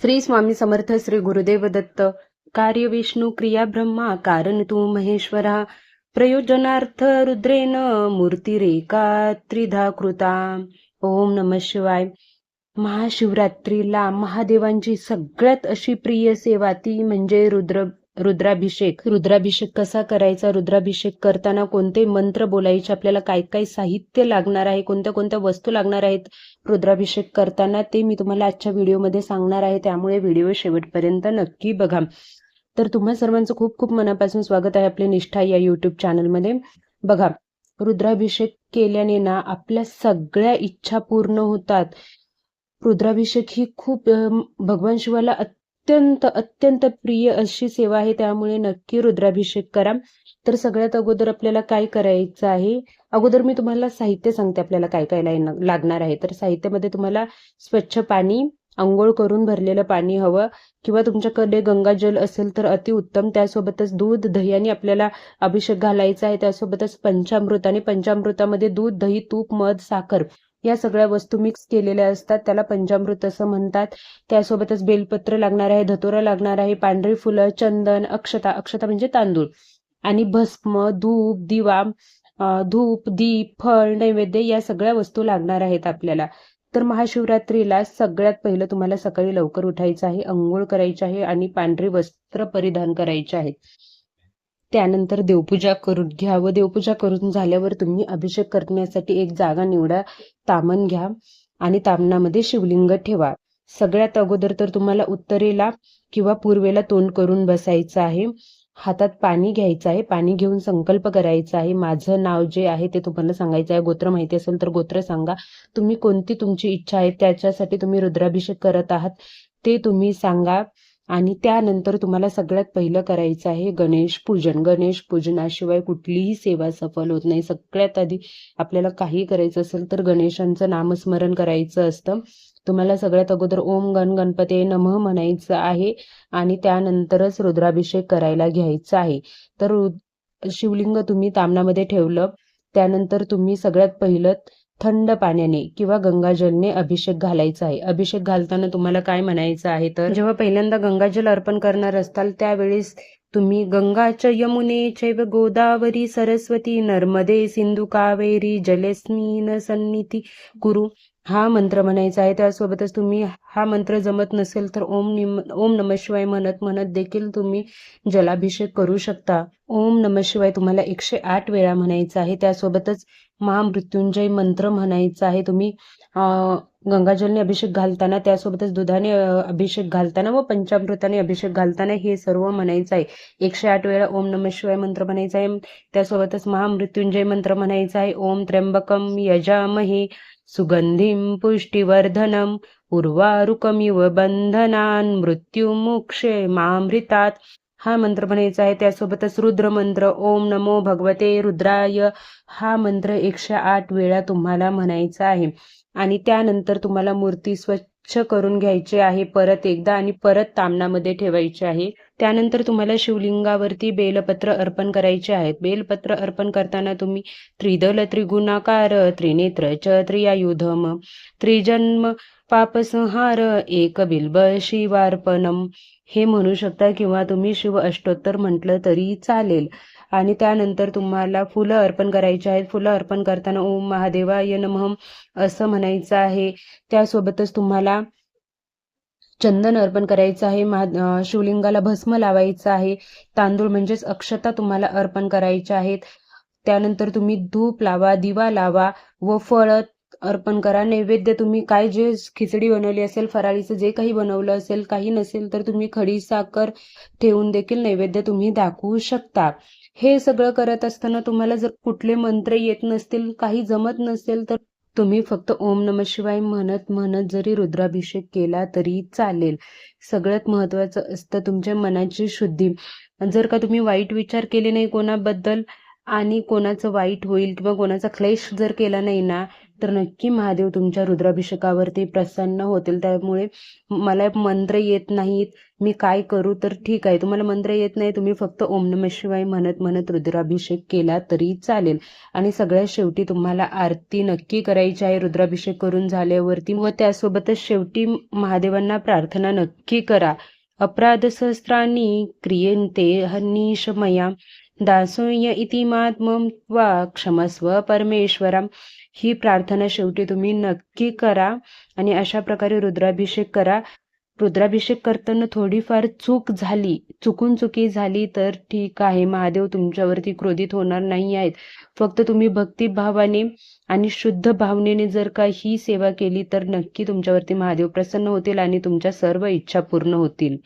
श्री स्वामी समर्थ श्री गुरुदेव दत्त कार्य विष्णू क्रिया ब्रह्मा कारण तू महेश्वरा प्रयोजनार्थ रुद्रेन मूर्तिरेका त्रिधा कृता ओम नम शिवाय. महाशिवरात्रीला महादेवांची सगळ्यात अशी प्रिय सेवा ती म्हणजे रुद्र रुद्राभिषेक. रुद्राभिषेक कसा करायचा? रुद्राभिषेक करताना कोणते मंत्र बोलायचे? आपल्याला काय काय साहित्य लागणार आहे? कोणत्या कोणत्या वस्तू लागणार आहेत? रुद्राभिषेक करताना ते मी तुम्हाला आजच्या व्हिडिओमध्ये सांगणार आहे. त्यामुळे व्हिडिओ शेवटपर्यंत नक्की बघा. तर तुम्हा सर्वांचं खूप खूप मनापासून स्वागत आहे आपली निष्ठा या युट्यूब चॅनलमध्ये बघा रुद्राभिषेक केल्याने ना आपल्या सगळ्या इच्छा पूर्ण होतात. रुद्राभिषेक ही खूप भगवान शिवाला अत्यंत अत्यंत प्रिय अशी सेवा आहे. त्यामुळे नक्की रुद्राभिषेक करा. तर सगळ्यात अगोदर आपल्याला काय करायचं आहे? अगोदर मी तुम्हाला साहित्य सांगते आपल्याला काय काय लागणार आहे. तर साहित्यामध्ये तुम्हाला स्वच्छ पाणी आंघोळ करून भरलेलं पाणी हवं. किंवा तुमच्याकडे गंगाजल असेल तर अतिउत्तम त्यासोबतच दूध दही आणि आपल्याला अभिषेक घालायचा आहे. त्यासोबतच पंचामृत आणि पंचामृतामध्ये दूध दही तूप मध साखर या सगळ्या वस्तू मिक्स केलेल्या असतात. त्याला पंचामृत असं म्हणतात. त्यासोबतच बेलपत्र लागणार आहे धतोरा लागणार आहे पांढरी फुलं चंदन अक्षता अक्षता म्हणजे तांदूळ. आणि भस्म धूप दिवा धूप दीप फळ नैवेद्य या सगळ्या वस्तू लागणार आहेत आपल्याला. तर महाशिवरात्रीला सगळ्यात पहिलं तुम्हाला सकाळी लवकर उठायचं आहे अंघोळ करायची आहे आणि पांढरी वस्त्र परिधान करायचे आहेत. त्यानंतर देवपूजा करून घ्या व देवपूजा करून झाल्यावर तुम्ही अभिषेक करण्यासाठी एक जागा निवडा तामण घ्या आणि तामणामध्ये शिवलिंग ठेवा. सगळ्यात अगोदर तर तुम्हाला उत्तरेला किंवा पूर्वेला तोंड करून बसायचं आहे. हातात पाणी घ्यायचं आहे. पाणी घेऊन संकल्प करायचा आहे. माझं नाव जे आहे ते तुम्हाला सांगायचं आहे. गोत्र माहिती असेल तर गोत्र सांगा. तुम्ही कोणती तुमची इच्छा आहे त्याच्यासाठी तुम्ही रुद्राभिषेक करत आहात ते तुम्ही सांगा. आणि त्यानंतर तुम्हाला सगळ्यात पहिलं करायचं आहे गणेश पूजन. गणेश पूजनाशिवाय कुठलीही सेवा सफल होत नाही. सगळ्यात आधी आपल्याला काही करायचं असेल तर गणेशांचं नामस्मरण करायचं असतं. तुम्हाला सगळ्यात अगोदर ओम गण गणपते नमः म्हणायचं आहे आणि त्यानंतरच रुद्राभिषेक करायला घ्यायचा आहे. तर शिवलिंग तुम्ही तामणामध्ये ठेवलं. त्यानंतर तुम्ही सगळ्यात पहिलं थंड पाण्याने किंवा गंगाजलने अभिषेक घालायचा आहे. अभिषेक घालताना तुम्हाला काय म्हणायचं आहे तर? जेव्हा पहिल्यांदा गंगाजल अर्पण करणार असताल त्यावेळेस तुम्ही गंगाच यमुने चैव गोदावरी सरस्वती नर्मदे सिंधू कावेरी जलेस्मिन सन्निधी कुरु हा मंत्र म्हणायचा आहे. त्यासोबतच तुम्ही हा मंत्र जमत नसेल तर ओम निम ओम नम शिवाय म्हणत म्हणत देखील तुम्ही जलाभिषेक करू शकता. ओम नम शिवाय तुम्हाला एकशे आठ वेळा म्हणायचं आहे. त्यासोबतच महामृत्युंजय मंत्र म्हणायचा आहे. तुम्ही गंगाजलने अभिषेक घालताना त्यासोबतच दुधाने अभिषेक घालताना व पंचामृताने अभिषेक घालताना हे सर्व म्हणायचं आहे. एकशे आठ वेळा ओम नम शिवाय मंत्र म्हणायचा आहे. त्यासोबतच महामृत्युंजय मंत्र म्हणायचा आहे. ओम त्र्यंबकम यजामहे सुगंधिम पुष्टिवर्धनं उर्वारुकमिव बंधनान मृत्युमुक्षे मामृतात. हा मंत्र म्हणायचा आहे त्यासोबतच रुद्र मंत्र ओम नमो भगवते रुद्राय. हा मंत्र एकशे आठ वेळा तुम्हाला म्हणायचा आहे. आणि त्यानंतर तुम्हाला मूर्ती स्वच्छ करून घ्यायची आहे परत एकदा आणि परत तामणामध्ये ठेवायची आहे. त्यानंतर तुम्हाला शिवलिंगावरती बेलपत्र अर्पण करायचे आहेत. बेलपत्र अर्पण करताना तुम्ही त्रिदल त्रिगुणाकार त्रिनेत्र च त्रियायुधम त्रिजन्म पापसंहार एक बिल्ब शिवार्पणम हे म्हणू शकता किंवा तुम्ही शिव अष्टोत्तर म्हटलं तरी चालेल. आणि त्यानंतर तुम्हाला फुलं अर्पण करायची आहेत. फुलं अर्पण करताना ओम महादेवाय नमः असं म्हणायचं आहे. त्यासोबतच तुम्हाला चंदन अर्पण करायचं आहे. महा शिवलिंगाला भस्म लावायचं आहे. तांदूळ म्हणजेच अक्षता तुम्हाला अर्पण करायच्या आहेत. त्यानंतर तुम्ही धूप लावा दिवा लावा व फळ अर्पण करा. नैवेद्य तुम्ही काय जे खिचडी बनवली असेल फराळीचं जे काही बनवलं असेल काही नसेल तर तुम्ही खडी साखर ठेवून देखील नैवेद्य तुम्ही दाखवू शकता. हे सगळं करत असताना तुम्हाला जर कुठले मंत्र येत नसतील काही जमत नसेल तर तुम्ही फक्त ओम नम शिवाय म्हणत म्हणत जरी रुद्राभिषेक केला तरी चालेल. सगळ्यात महत्त्वाचं असतं तुमच्या मनाची शुद्धी. जर का तुम्ही वाईट विचार केले नाही कोणाबद्दल आणि कोणाचं वाईट होईल किंवा कोणाचा क्लेश जर केला नाही ना तर नक्की महादेव तुमच्या रुद्राभिषेकावरती प्रसन्न होतील. त्यामुळे मला मंत्र येत नाहीत. मी काय करू? तर ठीक आहे. तुम्हाला मंत्र येत नाही. तुम्ही फक्त ओम नम शिवाय म्हणत म्हणत रुद्राभिषेक केला तरी चालेल. आणि सगळ्यात शेवटी तुम्हाला आरती नक्की करायची आहे. रुद्राभिषेक करून झाल्यावरती व त्यासोबतच शेवटी महादेवांना प्रार्थना नक्की करा. अपराध सहस्राणी क्रियंते हन्नीश दासोय इतिमात्म वा क्षमस्व परमेश्वरा ही प्रार्थना शेवटी तुम्ही नक्की करा आणि अशा प्रकारे रुद्राभिषेक करा. रुद्राभिषेक करताना थोडीफार चूक झाली चुकून चुकी झाली तर ठीक आहे. महादेव तुमच्यावरती क्रोधित होणार नाही आहेत. फक्त तुम्ही भक्तिभावाने आणि शुद्ध भावनेने जर का ही सेवा केली तर नक्की तुमच्यावरती महादेव प्रसन्न होतील आणि तुमच्या सर्व इच्छा पूर्ण होतील.